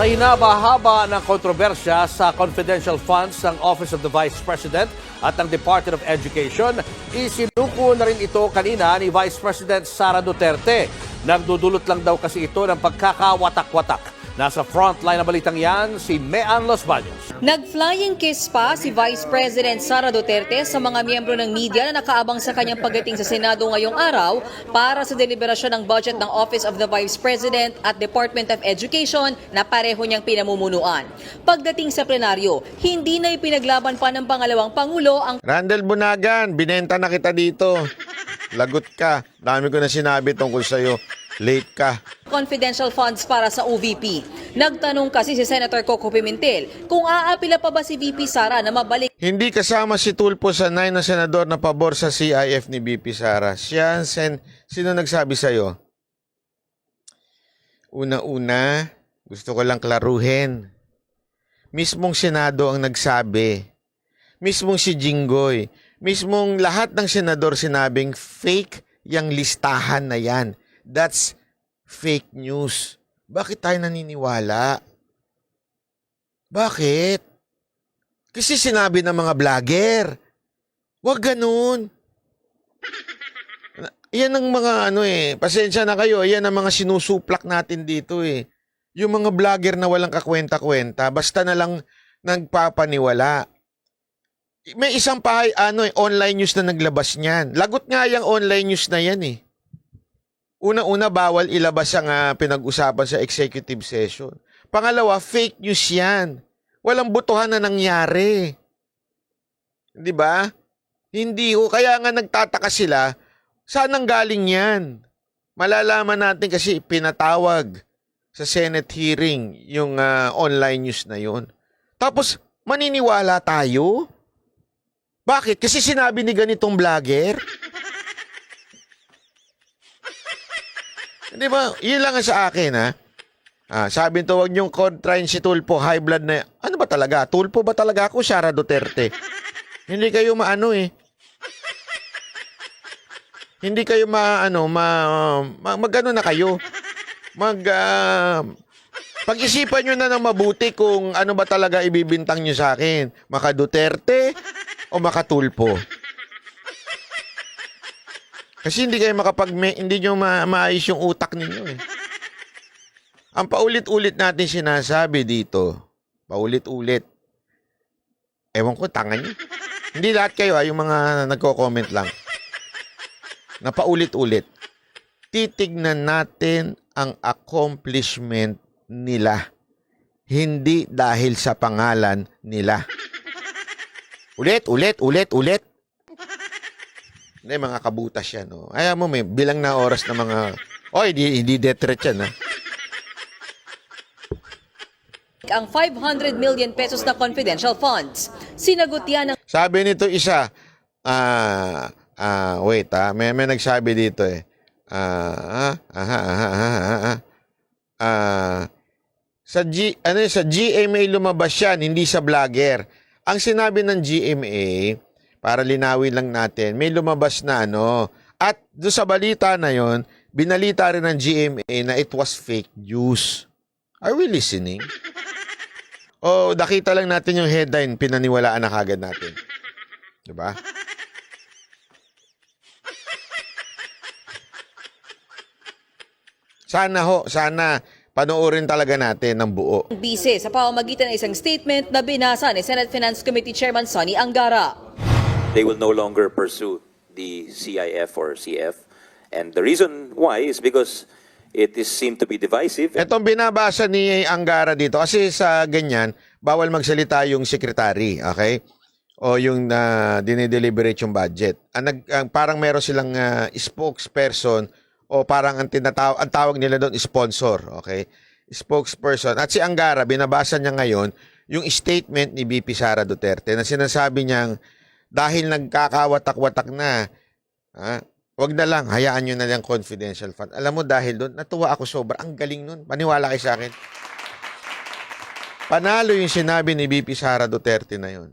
Sa hinaba-haba ng kontrobersya sa confidential funds ng Office of the Vice President at ng Department of Education, isinuko na rin ito kanina ni Vice President Sara Duterte. Nagdudulot lang daw kasi ito ng pagkakawatak-watak. Nasa frontline na balitang yan, si Mean Los Baños. Nag-flying kiss pa si Vice President Sara Duterte sa mga miyembro ng media na nakaabang sa kanyang pagdating sa Senado ngayong araw para sa deliberasyon ng budget ng Office of the Vice President at Department of Education na pareho niyang pinamumunuan. Pagdating sa plenaryo, hindi na ipinaglaban pa ng pangalawang Pangulo ang Randall Bunagan, binenta na kita dito. Lagot ka. Dami ko na sinabi tungkol sa'yo. Late ka. Confidential funds para sa OVP. Nagtanong kasi si Senator Coco Pimentel kung aapila pa ba si VP Sara na mabalik Hindi kasama si Tulpo sa nine na senador na pabor sa CIF ni BP Sara. Siya, sen, sino nagsabi sa'yo? Una-una, gusto ko lang klaruhin. Mismong Senado ang nagsabi. Mismong si Jinggoy. Mismong lahat ng senador sinabing fake yung listahan na yan. That's fake news. Bakit tayo naniniwala? Bakit? Kasi sinabi ng mga vlogger. Huwag ganun. Yan ang mga ano eh, pasensya na kayo, yan ang mga sinusuplak natin dito eh. Yung mga vlogger na walang kakwenta-kwenta, basta na lang nagpapaniwala. May isang pahay, ano eh, online news na naglabas niyan. Lagot nga yung online news na yan eh. Una-una, bawal ilabas ang ah, pinag-usapan sa executive session. Pangalawa, fake news yan. Walang butuhan na nangyari. Di ba? Hindi ko. Kaya nga nagtataka sila, saan ang galing yan? Malalaman natin kasi pinatawag sa Senate hearing yung ah, online news na yon. Tapos, maniniwala tayo? Bakit? Kasi sinabi ni ganitong vlogger? Di ba? Yun lang ang sa akin, ha? Ah, sabi nito, wag niyong kontrain si Tulpo, high blood na. Ano ba talaga? Tulpo ba talaga ako, Sara Duterte? Hindi kayo maano eh. Hindi kayo maano, ma, ma magano na kayo. Mag ah, pag-isipan niyo na ng mabuti kung ano ba talaga ibibintang niyo sa akin. Maka Duterte o maka Tulpo. Kasi hindi kayo makapag hindi niyo ma maayos yung utak ninyo eh. Ang paulit-ulit natin sinasabi dito, paulit-ulit. Ewan ko, tanga niyo. Hindi lahat kayo, ha, yung mga nagko-comment lang. Na paulit-ulit. Titignan natin ang accomplishment nila. Hindi dahil sa pangalan nila. Ulit, ulit, ulit, ulit. Hindi, mga kabutas yan. No? Ayaw mo, may bilang na oras na mga... Oy, hindi, hindi death threat yan, ha? ang 500 million pesos na confidential funds. Sinagot yan ng Sabi nito isa, ah, ah, wait ah, may, may nagsabi dito eh. Ah, ah, aha, aha. Ah, sa G, ano yun, sa GMA lumabas yan, hindi sa vlogger. Ang sinabi ng GMA, para linawin lang natin, may lumabas na ano, at doon sa balita na yon, binalita rin ng GMA na it was fake news. Are we listening? O nakita lang natin yung headline, pinaniwalaan na kagad natin. Diba? Sana ho, sana panoorin talaga natin ng buo. bise sa pamamagitan ng isang statement na binasa ni Senate Finance Committee Chairman Sonny Angara. They will no longer pursue the CIF or CF. And the reason why is because it is seen to be divisive. Itong binabasa ni Angara dito, kasi sa ganyan, bawal magsalita yung secretary, okay? O yung na dinideliberate yung budget. Ang, nag, ang parang meron silang ah, spokesperson o parang ang, tinataw, ang tawag nila doon sponsor, okay? Spokesperson. At si Angara, binabasa niya ngayon yung statement ni BP Sara Duterte na sinasabi niyang dahil nagkakawatak-watak na, ha, wag na lang, hayaan nyo na lang confidential fund. Alam mo, dahil doon, natuwa ako sobra. Ang galing nun. Paniwala kayo sa akin. Panalo yung sinabi ni BP Sara Duterte na yun.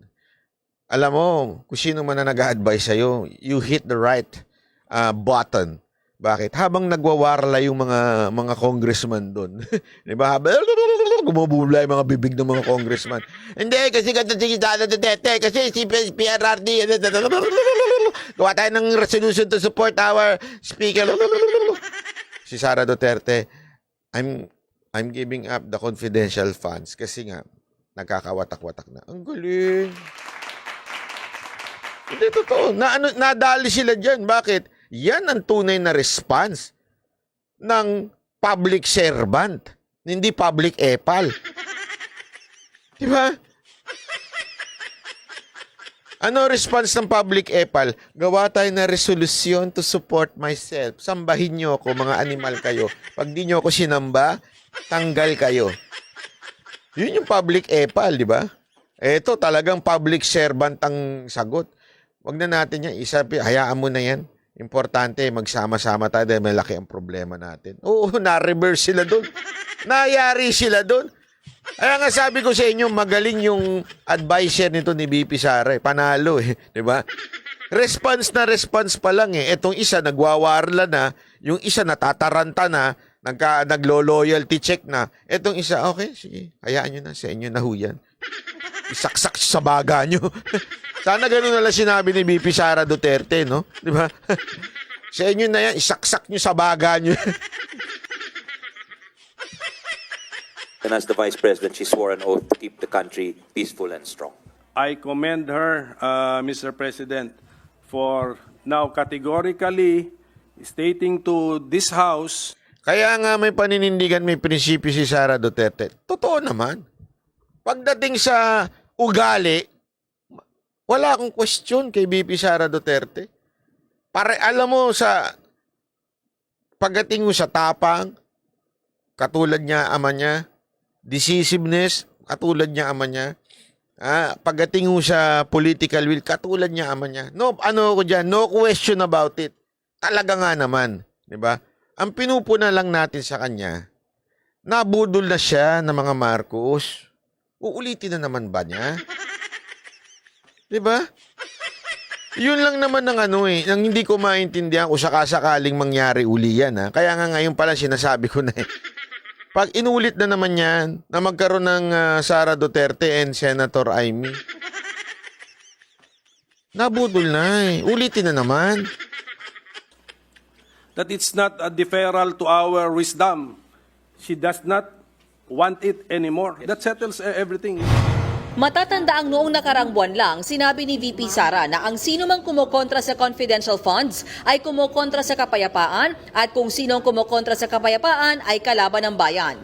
Alam mo, kung sino man na nag-advise sa'yo, you hit the right uh, button. Bakit? Habang nagwawarla yung mga mga congressman doon. 'Di ba? Habang gumubula yung mga bibig ng mga congressman. Hindi, kasi ganito si Sara Duterte, kasi si PRRD, gawa tayo ng resolution to support our speaker. Si Sara Duterte, I'm I'm giving up the confidential funds kasi nga, nagkakawatak-watak na. Ang galing. Hindi, totoo. Na, ano, nadali sila dyan. Bakit? Yan ang tunay na response ng public servant. Hindi public epal. Di ba? Ano response ng public epal? Gawa tayo na resolusyon to support myself. Sambahin nyo ako, mga animal kayo. Pag di nyo ako sinamba, tanggal kayo. Yun yung public epal, di ba? Ito talagang public servant ang sagot. Wag na natin yan. Isa, hayaan mo na yan. Importante, magsama-sama tayo dahil malaki ang problema natin. Oo, na-reverse sila doon. Nayari sila doon. Kaya nga sabi ko sa inyo, magaling yung advisor nito ni BP Sara. eh. Panalo eh. Di ba? Response na response pa lang eh. Etong isa nagwawarla na, yung isa natataranta na, nagka, naglo-loyalty check na. Etong isa, okay, sige, hayaan nyo na, sa inyo na ho yan. Isaksak sa baga nyo. Sana ganun na lang sinabi ni BP Sara Duterte, no? Di ba? sa inyo na yan, isaksak nyo sa baga nyo. And as the Vice President, she swore an oath to keep the country peaceful and strong. I commend her, uh, Mr. President, for now categorically stating to this House Kaya nga may paninindigan, may prinsipyo si Sara Duterte. Totoo naman. Pagdating sa ugali, wala akong question kay BP Sara Duterte. Pare, alam mo sa pagdating mo sa tapang, katulad niya ama niya, decisiveness, katulad niya ama niya, ah, pagdating mo sa political will, katulad niya ama niya. No, ano ko diyan, no question about it. Talaga nga naman, 'di ba? Ang pinupuna lang natin sa kanya, nabudol na siya ng mga Marcos. Uulitin na naman ba niya? 'Di ba? Yun lang naman ng ano eh, nang hindi ko maintindihan kung sakasakaling mangyari uli yan ha. Kaya nga ngayon pala sinasabi ko na eh. Pag inulit na naman yan, na magkaroon ng ah, Sara Duterte and Senator Amy, nabudol na eh. Ulitin na naman. that it's not a deferral to our wisdom. She does not want it anymore. That settles uh, everything. Matatanda ang noong nakarang buwan lang, sinabi ni VP Sara na ang sino mang kumukontra sa confidential funds ay kumukontra sa kapayapaan at kung sino ang kumukontra sa kapayapaan ay kalaban ng bayan.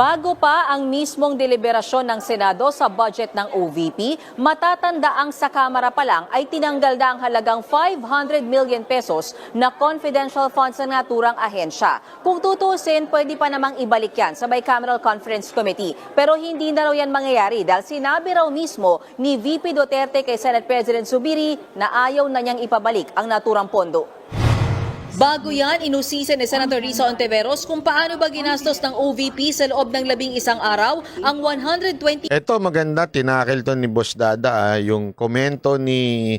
Bago pa ang mismong deliberasyon ng Senado sa budget ng OVP, matatanda ang sa Kamara pa lang ay tinanggal na ang halagang 500 million pesos na confidential funds ng naturang ahensya. Kung tutusin, pwede pa namang ibalik yan sa Bicameral Conference Committee. Pero hindi na raw yan mangyayari dahil sinabi raw mismo ni VP Duterte kay Senate President Subiri na ayaw na niyang ipabalik ang naturang pondo. Bago yan, inusisa ni Senator Risa Ontiveros kung paano ba ginastos ng OVP sa loob ng labing isang araw ang 120 Ito maganda, tinakil to ni Boss Dada, ah, yung komento ni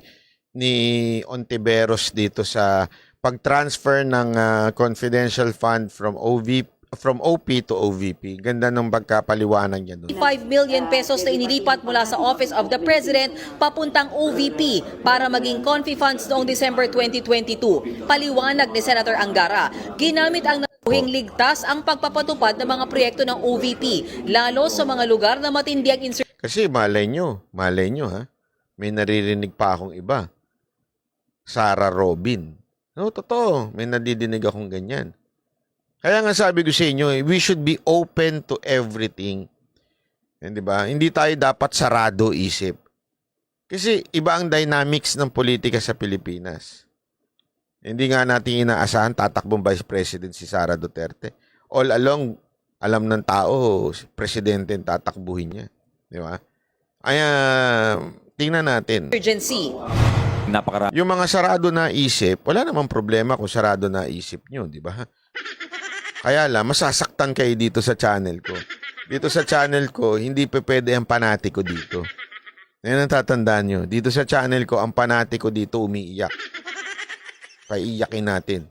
ni Ontiveros dito sa pag-transfer ng ah, confidential fund from OVP from OP to OVP. Ganda ng pagkapaliwanag niya doon. 5 million pesos na inilipat mula sa Office of the President papuntang OVP para maging confi funds noong December 2022. Paliwanag ni Senator Angara, ginamit ang nabuhing ligtas ang pagpapatupad ng mga proyekto ng OVP, lalo sa mga lugar na matindi ang insurgency Kasi malay nyo, malay nyo ha, may naririnig pa akong iba. Sarah Robin. No, totoo, may nadidinig akong ganyan. Kaya nga sabi ko sa inyo, eh, we should be open to everything. Eh, di ba? Hindi tayo dapat sarado isip. Kasi iba ang dynamics ng politika sa Pilipinas. Hindi nga natin inaasahan tatakbong Vice President si Sara Duterte. All along, alam ng tao, si Presidente ang tatakbuhin niya. Di ba? Kaya, tingnan natin. Napakara Yung mga sarado na isip, wala namang problema kung sarado na isip nyo, di ba? Kaya lang, masasaktan kayo dito sa channel ko. Dito sa channel ko, hindi pa pwede ang panatiko dito. Yan ang tatandaan nyo. Dito sa channel ko, ang panatiko dito umiiyak. Kaya iyakin natin.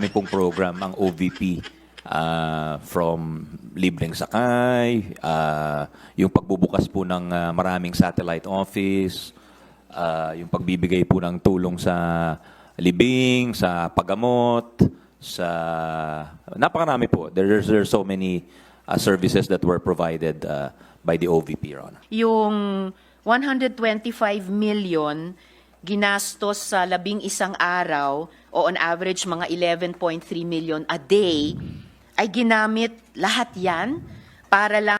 kami pong program, ang OVP. uh, from libreng sakay, uh, yung pagbubukas po ng uh, maraming satellite office, uh, yung pagbibigay po ng tulong sa libing, sa paggamot, sa napakarami po. There's there's so many uh, services that were provided uh, by the OVP, Your Honor. yung 125 million ginastos sa labing isang araw o on average mga 11.3 million a day ay ginamit lahat yan para lang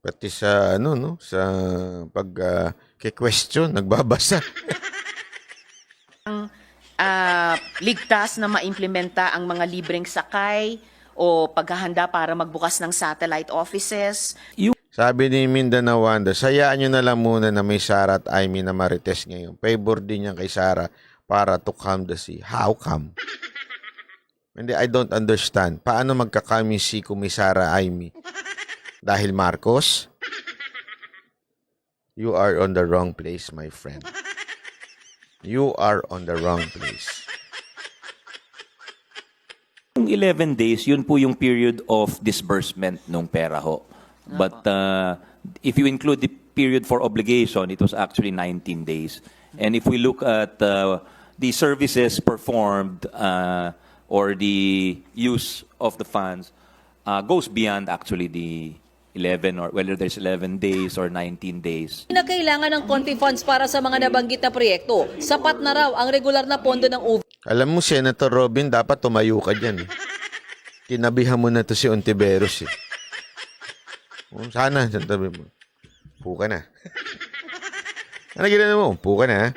Pati sa ano no, sa pag ah, ke-question, nagbabasa. ligtas na maimplementa ang mga libreng sakay o paghahanda para magbukas ng satellite offices. Sabi ni Mindanao Wanda, sayaan nyo na lang muna na may Sara at Amy na marites ngayon. Favor din yan kay Sara para to calm the sea. How come? Hindi, I don't understand. Paano sea kung may Sara Amy? Dahil Marcos? You are on the wrong place, my friend. You are on the wrong place. Yung 11 days, yun po yung period of disbursement nung pera ho. But uh, if you include the period for obligation, it was actually 19 days. And if we look at uh, the services performed uh, or the use of the funds, uh, goes beyond actually the 11 or whether there's 11 days or 19 days. na kailangan ng konti funds para sa mga nabanggit na proyekto. Sapat na raw ang regular na pondo ng OVP Alam mo, Senator Robin, dapat tumayo ka dyan. eh. Tinabihan mo na to si Ontiveros eh. Oh, sana, sa tabi mo. Puka na. ano ginano mo? Puka na?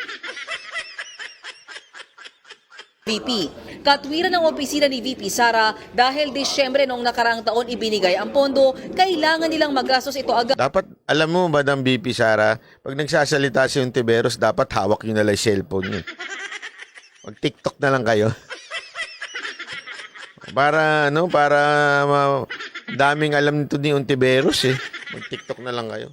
VP. Katwiran ng opisina ni VP Sara dahil Disyembre noong nakaraang taon ibinigay ang pondo, kailangan nilang magastos ito agad Dapat, alam mo, Madam BP Sara, pag nagsasalita si Ontiveros, dapat hawak nyo na lang yung cellphone nyo. Mag-TikTok na lang kayo. para, ano, para ma- daming alam nito ni Ontiveros eh. Mag-TikTok na lang kayo.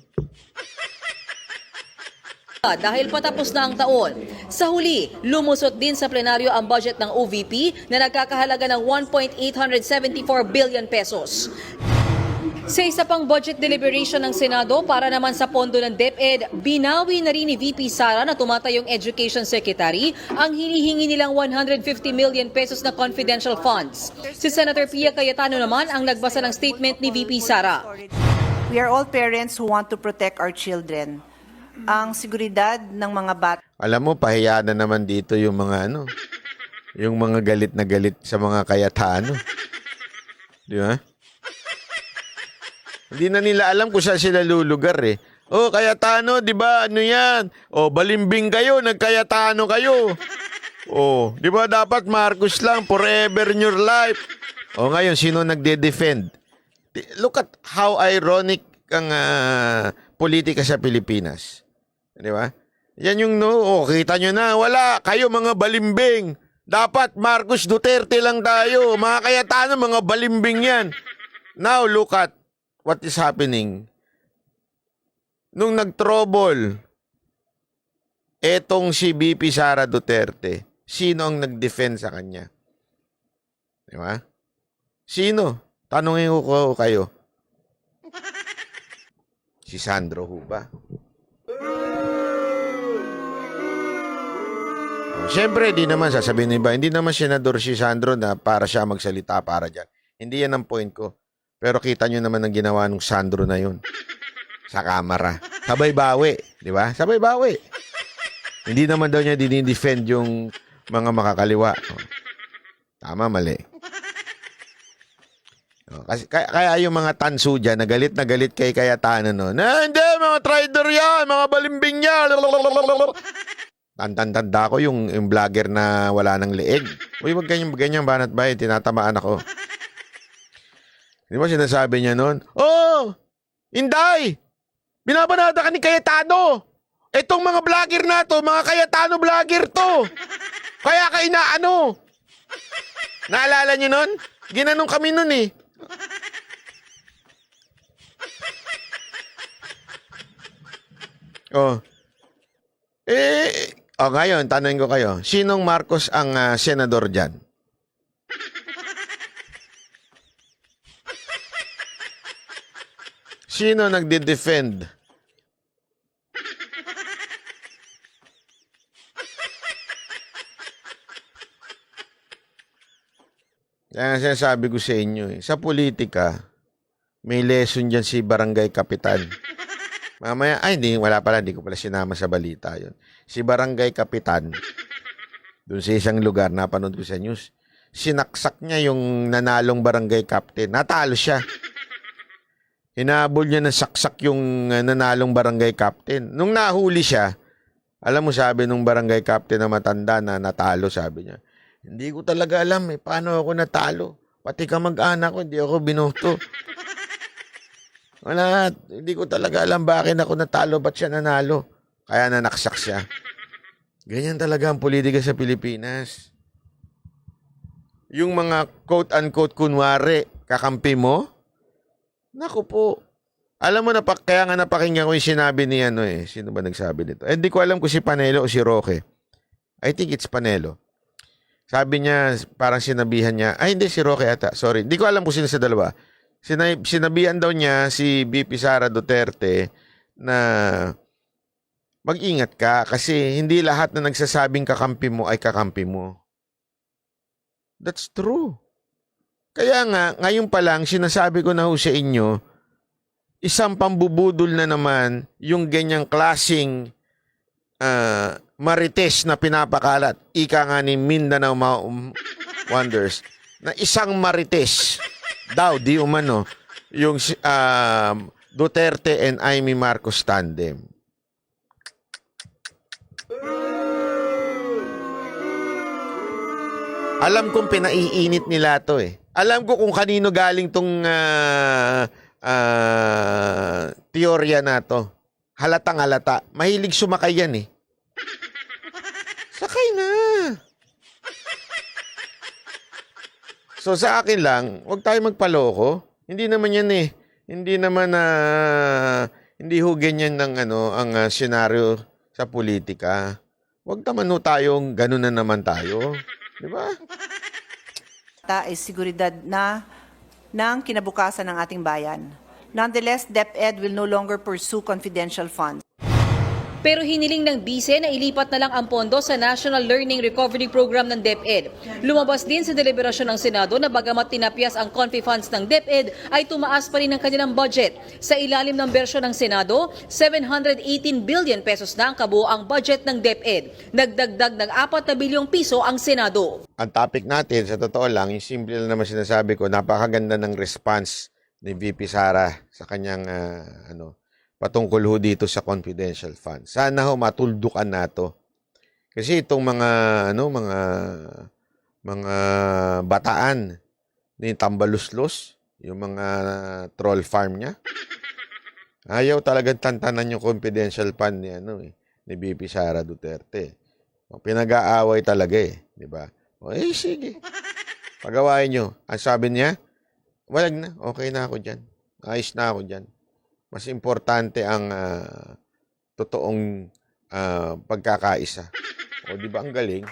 dahil patapos na ang taon. Sa huli, lumusot din sa plenaryo ang budget ng OVP na nagkakahalaga ng 1.874 billion pesos. Sa isa pang budget deliberation ng Senado para naman sa pondo ng DepEd, binawi na rin ni VP Sara na tumatayong Education Secretary ang hinihingi nilang 150 million pesos na confidential funds. Si Senator Pia Cayetano naman ang nagbasa ng statement ni VP Sara. We are all parents who want to protect our children. Ang seguridad ng mga bata Alam mo, pahiya na naman dito yung mga ano, yung mga galit na galit sa mga kayatano. Di ba? Hindi na nila alam kung saan sila lulugar eh. Oh, kayatano, di ba? Ano yan? Oh, balimbing kayo, nagkayatano kayo. Oh, di ba dapat Marcos lang, forever in your life. Oh, ngayon, sino nagde-defend? Look at how ironic ang ah, politika sa Pilipinas. Di ba? Yan yung no, oh, kita nyo na, wala, kayo mga balimbing. Dapat Marcos Duterte lang tayo. Mga kayatano, mga balimbing yan. Now, look at what is happening. Nung nag-trouble, etong si BP Sara Duterte, sino ang nag-defend sa kanya? Di ba? Sino? Tanungin ko kayo. Si Sandro ho ba? Oh, Siyempre, di naman sasabihin ng iba, hindi naman senador si Sandro na para siya magsalita para dyan. Hindi yan ang point ko. Pero kita nyo naman ang ginawa ng Sandro na yun. Sa kamera. Sabay bawi. Di ba? Sabay bawi. Hindi naman daw niya dinidefend yung mga makakaliwa. Tama, mali. Oh, kasi, kaya, kaya yung mga tanso dyan, na galit na galit kay Cayetano, no? Na, hindi, mga trader yan, mga balimbing yan. Tantan-tanda ko yung, yung vlogger na wala ng leeg. Uy, wag ganyan, ganyan banat ba? Tinatamaan ako. Di ba sinasabi niya noon? Oh! Inday! Binabanata ka ni Cayetano! Etong mga vlogger na to, mga Cayetano vlogger to! Kaya ka inaano! Naalala niyo noon? Ginanong kami noon eh. Oh. Eh, oh ngayon, tanongin ko kayo. Sinong Marcos ang ah, senador dyan? Sino nagde-defend? Kaya nga sinasabi ko sa inyo eh, sa politika, may lesson dyan si Barangay Kapitan. Mamaya, ay hindi, wala pala, hindi ko pala sinama sa balita yon. Si Barangay Kapitan, doon sa isang lugar, napanood ko sa news, sinaksak niya yung nanalong barangay captain. Natalo siya. Hinabol niya ng saksak yung uh, nanalong barangay captain. Nung nahuli siya, alam mo sabi nung barangay captain na matanda na natalo, sabi niya, hindi ko talaga alam eh, paano ako natalo. Pati ka mag-anak ko, hindi ako binoto. Wala, hindi ko talaga alam bakit ako natalo, ba't siya nanalo. Kaya nanaksak siya. Ganyan talaga ang politika sa Pilipinas. Yung mga quote-unquote kunwari, kakampi mo, naku po. Alam mo na, kaya nga napakinggan ko yung sinabi ni ano eh. Sino ba nagsabi nito? Eh, hindi ko alam kung si Panelo o si Roque. I think it's Panelo. Sabi niya, parang sinabihan niya, ay hindi, si Roque ata. Sorry. Hindi ko alam kung sino sa dalawa. Sinabihan daw niya si BP Sara Duterte na mag-ingat ka kasi hindi lahat na nagsasabing kakampi mo ay kakampi mo. That's true. Kaya nga, ngayon pa lang, sinasabi ko na ho sa inyo, isang pambubudol na naman yung ganyang klasing ah, marites na pinapakalat. Ika nga ni Mindanao Ma- um, Wonders na isang marites daw, di umano, yung um, Duterte and Amy Marcos tandem. Alam kong pinaiinit nila to eh. Alam ko kung kanino galing tong ah, ah, teorya na to. Halatang halata. Mahilig sumakay yan eh. Sakay na. So sa akin lang, huwag tayo magpaloko. Hindi naman yan eh. Hindi naman na hindi ho ganyan ng ano ang ah, senaryo sa politika. Huwag naman ho tayong ganun na naman tayo. Di ba? Ta ay seguridad na ng kinabukasan ng ating bayan. Nonetheless, DepEd will no longer pursue confidential funds. Pero hiniling ng BISE na ilipat na lang ang pondo sa National Learning Recovery Program ng DepEd. Lumabas din sa deliberasyon ng Senado na bagamat tinapyas ang confi funds ng DepEd ay tumaas pa rin ang kanilang budget. Sa ilalim ng bersyon ng Senado, 718 billion pesos na ang kabuoang budget ng DepEd. Nagdagdag ng 4 na bilyong piso ang Senado. ang topic natin, sa totoo lang, yung simple lang naman sinasabi ko, napakaganda ng response ni VP Sara sa kanyang ah, ano, patungkol ho dito sa confidential fund. Sana ho matuldukan nato. Kasi itong mga ano mga mga bataan ni Tambaluslos, yung mga troll farm niya. Ayaw talagang tantanan yung confidential fund ni ano eh, ni VP Sara Duterte. Pinag-aaway talaga eh, di ba? O, eh, sige. Pagawain nyo. Ang sabi niya, walag na. Okay na ako dyan. Ayos na ako dyan. Mas importante ang ah, totoong ah, pagkakaisa. O, di ba ang galing?